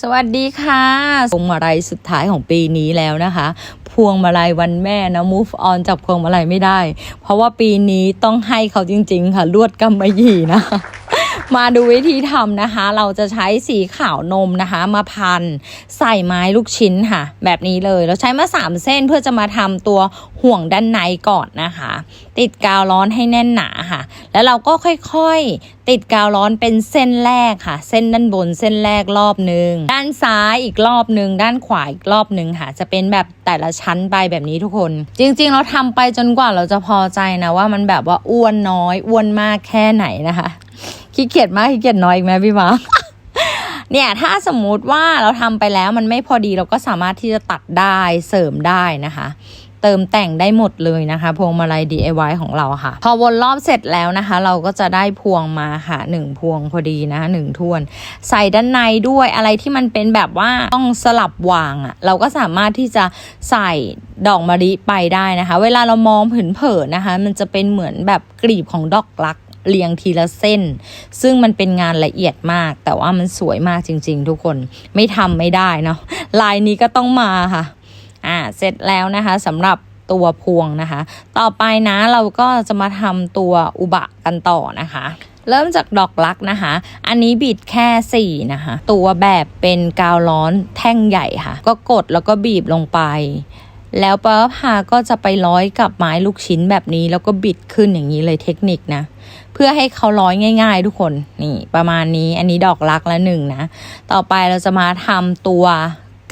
สวัสดีค่ะพวงมาลัยสุดท้ายของปีนี้แล้วนะคะ พวงมาลัยวันแม่นะ move on จากพวงมาลัยไม่ได้ เพราะว่าปีนี้ต้องให้เขาจริง ๆ ค่ะลวดกำมะหยี่นะ มาดูวิธีทำนะคะ เราจะใช้สีขาวนมนะคะ มาพันใส่ไม้ลูกชิ้นค่ะ แบบนี้เลย เราใช้มา3เส้นเพื่อจะมาทำตัวห่วงด้านในก่อนนะคะ ติดกาวร้อนให้แน่นหนาค่ะ แล้วเราก็ค่อยๆ ติดกาวร้อนเป็นเส้นแรกค่ะ เส้นด้านบนเส้นแรกรอบหนึ่งด้านซ้ายอีกรอบหนึ่งด้านขวาอีกรอบหนึ่งค่ะ จะเป็นแบบแต่ละชั้นไปแบบนี้ทุกคน จริง ๆ เราทำไปจนกว่าเราจะพอใจนะว่ามันแบบว่าอ้วนน้อยอ้วนมากแค่ไหนนะคะ ขี้เกียจมากขี้เกียจน้อยอีกไหมพี่มาเนี่ยถ้าสมมุติว่าเราทำไปแล้วมันไม่พอดีเราก็สามารถที่จะตัดได้เสริมได้นะคะ เติมแต่งได้หมดเลยนะคะ พวงมาลัย DIY ของเราค่ะ พอวนรอบเสร็จแล้วนะคะ เราก็จะได้พวงมาค่ะหนึ่งพวงพอดีนะคะหนึ่งทวน ใส่ด้านในด้วยอะไรที่มันเป็นแบบว่าต้องสลับวางอะ่ะเราก็สามารถที่จะใส่ดอกมะลิไปได้นะคะ เวลาเรามองเผินๆนะคะ มันจะเป็นเหมือนแบบกลีบของดอกลัก เรียงทีละเส้น ซึ่งมันเป็นงานละเอียดมาก แต่ว่ามันสวยมากจริง ๆ ทุกคนไม่ทำไม่ได้เนาะลายนี้ก็ต้องมาค่ะอ่าเสร็จแล้วนะคะสำหรับตัวพวงนะคะ ต่อไปนะเราก็จะมาทำตัวอุบะกันต่อนะคะเริ่มจากดอกลักนะคะ อันนี้บิดแค่ 4 นะคะ ตัวแบบเป็นกาวร้อนแท่งใหญ่ค่ะ ก็กดแล้วก็บีบลงไป แล้วป้าพาก็จะไปร้อยกับไม้ลูกชิ้นแบบนี้ แล้วก็บิดขึ้นอย่างนี้เลยเทคนิคนะ เพื่อให้เขาร้อยง่าย ๆ ทุกคนนี่ประมาณนี้อันนี้ดอกลักละหนึ่งนะ ต่อไปเราจะมาทำตัว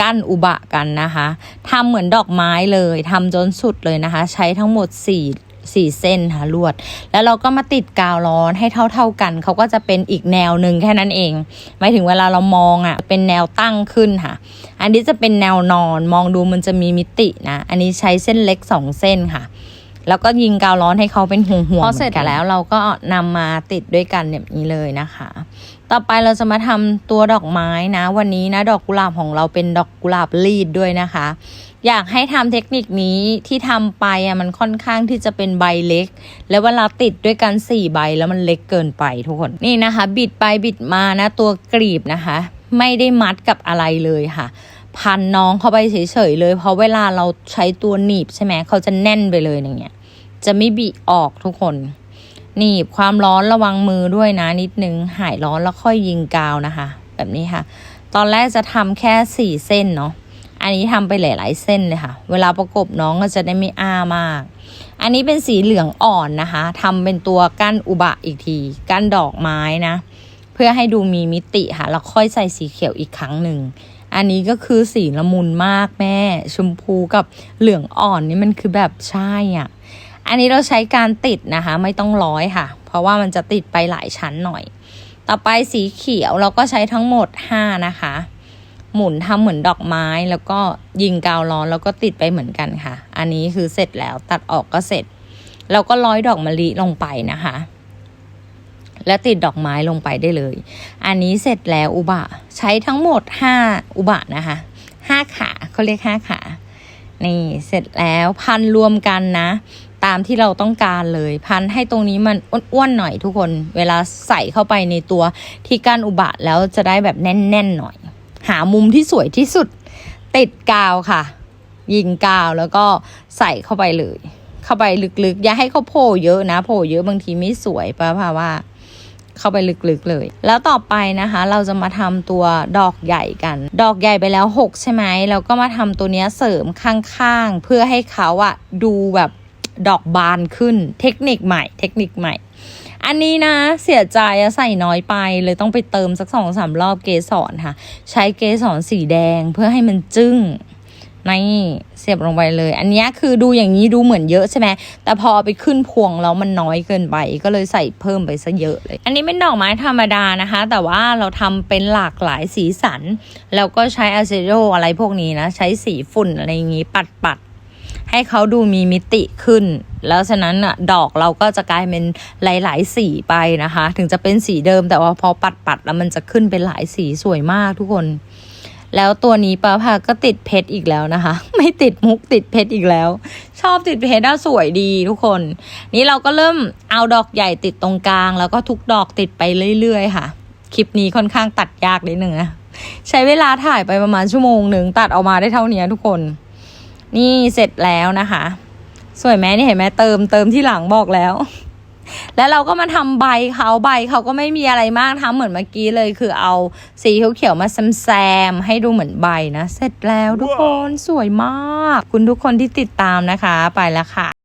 กั้นอุบะกันนะคะทำเหมือนดอกไม้เลยทำจนสุดเลยนะคะ ใช้ทั้งหมด4 4เส้นค่ะลวด แล้วเราก็มาติดกาวร้อนให้เท่า ๆกัน เขาก็จะเป็นอีกแนวหนึ่งแค่นั้นเองหมายถึงเวลาเรามองอะ่ะ เป็นแนวตั้งขึ้นค่ะ อันนี้จะเป็นแนวนอนมองดูมันจะมีมิตินะ อันนี้ใช้เส้นเล็ก2เส้นค่ะแล้วก็ยิงกาวร้อนให้เขาเป็นห่วงๆพอเสร็จแล้วเราก็นำมาติดด้วยกันแบบนี้เลยนะคะ ต่อไปเราจะมาทำตัวดอกไม้นะ วันนี้นะดอกกุหลาบของเราเป็นดอกกุหลาบรีดด้วยนะคะ อยากให้ทำเทคนิคนี้ที่ทำไปอะมันค่อนข้างที่จะเป็นใบเล็ก แล้วเวลาติดด้วยกันสี่ใบแล้วมันเล็กเกินไปทุกคนนี่นะคะ บิดไปบิดมานะตัวกรีบนะคะ ไม่ได้มัดกับอะไรเลยค่ะ พันน้องเข้าไปเฉยๆเลย เพราะเวลาเราใช้ตัวหนีบใช่ไหมเขาจะแน่นไปเลยอย่างเงี้ยจะไม่บีออกทุกคนหนีบความร้อนระวังมือด้วยนะนิดนึงหายร้อนแล้วค่อยยิงกาวนะคะ แบบนี้ค่ะ ตอนแรกจะทำแค่สี่เส้นเนาะ อันนี้ทำไปหลาย ๆ เส้นเลยค่ะ เวลาประกบน้องก็จะได้ไม่อ้ามาก อันนี้เป็นสีเหลืองอ่อนนะคะทำเป็นตัวกั้นอุบะอีกที กั้นดอกไม้นะ เพื่อให้ดูมีมิติค่ะ แล้วค่อยใส่สีเขียวอีกครั้งหนึ่ง อันนี้ก็คือสีละมุนมากแม่ ชมพูกับเหลืองอ่อนนี่มันคือแบบใช่อะ อันนี้เราใช้การติดนะคะ ไม่ต้องร้อยค่ะ เพราะว่ามันจะติดไปหลายชั้นหน่อย ต่อไปสีเขียวเราก็ใช้ทั้งหมด 5 นะคะ หมุนทำเหมือนดอกไม้แล้วก็ยิงกาวร้อนแล้วก็ติดไปเหมือนกันค่ะ อันนี้คือเสร็จแล้วตัดออกก็เสร็จเราก็ร้อยดอกมะลิลงไปนะคะ แล้วติดดอกไม้ลงไปได้เลย อันนี้เสร็จแล้วอุบะใช้ทั้งหมด5อุบะนะคะ5ขาเขาเรียก5ขานี่เสร็จแล้วพันรวมกันนะ ตามที่เราต้องการเลย พันให้ตรงนี้มันอ้วนๆหน่อยทุกคน เวลาใส่เข้าไปในตัวที่กั้นอุบะแล้วจะได้แบบแน่นๆหน่อย มุมที่สวยที่สุด ติดกาวค่ะ ยิงกาวแล้วก็ใส่เข้าไปเลย เข้าไปลึกๆ อย่าให้เขาโผล่เยอะนะ โผล่เยอะบางทีไม่สวยป้าพาว่า เข้าไปลึกๆเลย แล้วต่อไปนะคะ เราจะมาทำตัวดอกใหญ่กัน ดอกใหญ่ไปแล้ว 6 ใช่ไหมเราก็มาทำตัวเนี้ยเสริมข้างๆ เพื่อให้เขาอะดูแบบดอกบานขึ้น เทคนิคใหม่ เทคนิคใหม่ อันนี้นะเสียใจใส่น้อยไปเลยต้องไปเติมสักสองสามรอบเกสรค่ะ ใช้เกสรสีแดงเพื่อให้มันจึ้งนี่เสียบลงไปเลย อันนี้คือดูอย่างนี้ดูเหมือนเยอะใช่ไหมแต่พอไปขึ้นพวงแล้วมันน้อยเกินไปก็เลยใส่เพิ่มไปซะเยอะเลย อันนี้เป็นดอกไม้ธรรมดานะคะ แต่ว่าเราทำเป็นหลากหลายสีสัน แล้วก็ใช้อะเซโดอะไรพวกนี้นะ ใช้สีฝุ่นอะไรอย่างนี้ปัดปัด ให้เขาดูมีมิติขึ้น แล้วฉะนั้นอะดอกเราก็จะกลายเป็นหลาย ๆ สีไปนะคะ ถึงจะเป็นสีเดิมแต่ว่าพอปัดปัดๆแล้วมันจะขึ้นเป็นหลายสีสวยมากทุกคน แล้วตัวนี้ป้าพาก็ติดเพชรอีกแล้วนะคะ ไม่ติดมุกติดเพชรอีกแล้ว ชอบติดเพชรน่าสวยดีทุกคน นี่เราก็เริ่มเอาดอกใหญ่ติดตรงกลาง แล้วก็ทุกดอกติดไปเรื่อย ๆ ค่ะคลิปนี้ค่อนข้างตัดยากนิดนึงนะใช้เวลาถ่ายไปประมาณชั่วโมงหนึ่งตัดออกมาได้เท่านี้ทุกคน นี่เสร็จแล้วนะคะ สวยไหมนี่เห็นไหมเติมเติมที่หลังบอกแล้ว แล้วเราก็มาทำใบเขาใบเขาก็ไม่มีอะไรมากทำเหมือนเมื่อกี้เลย คือเอาสีเขียวๆมาแซมๆให้ดูเหมือนใบนะ เสร็จแล้วทุกคนสวยมาก คุณทุกคนที่ติดตามนะคะ ไปแล้วค่ะ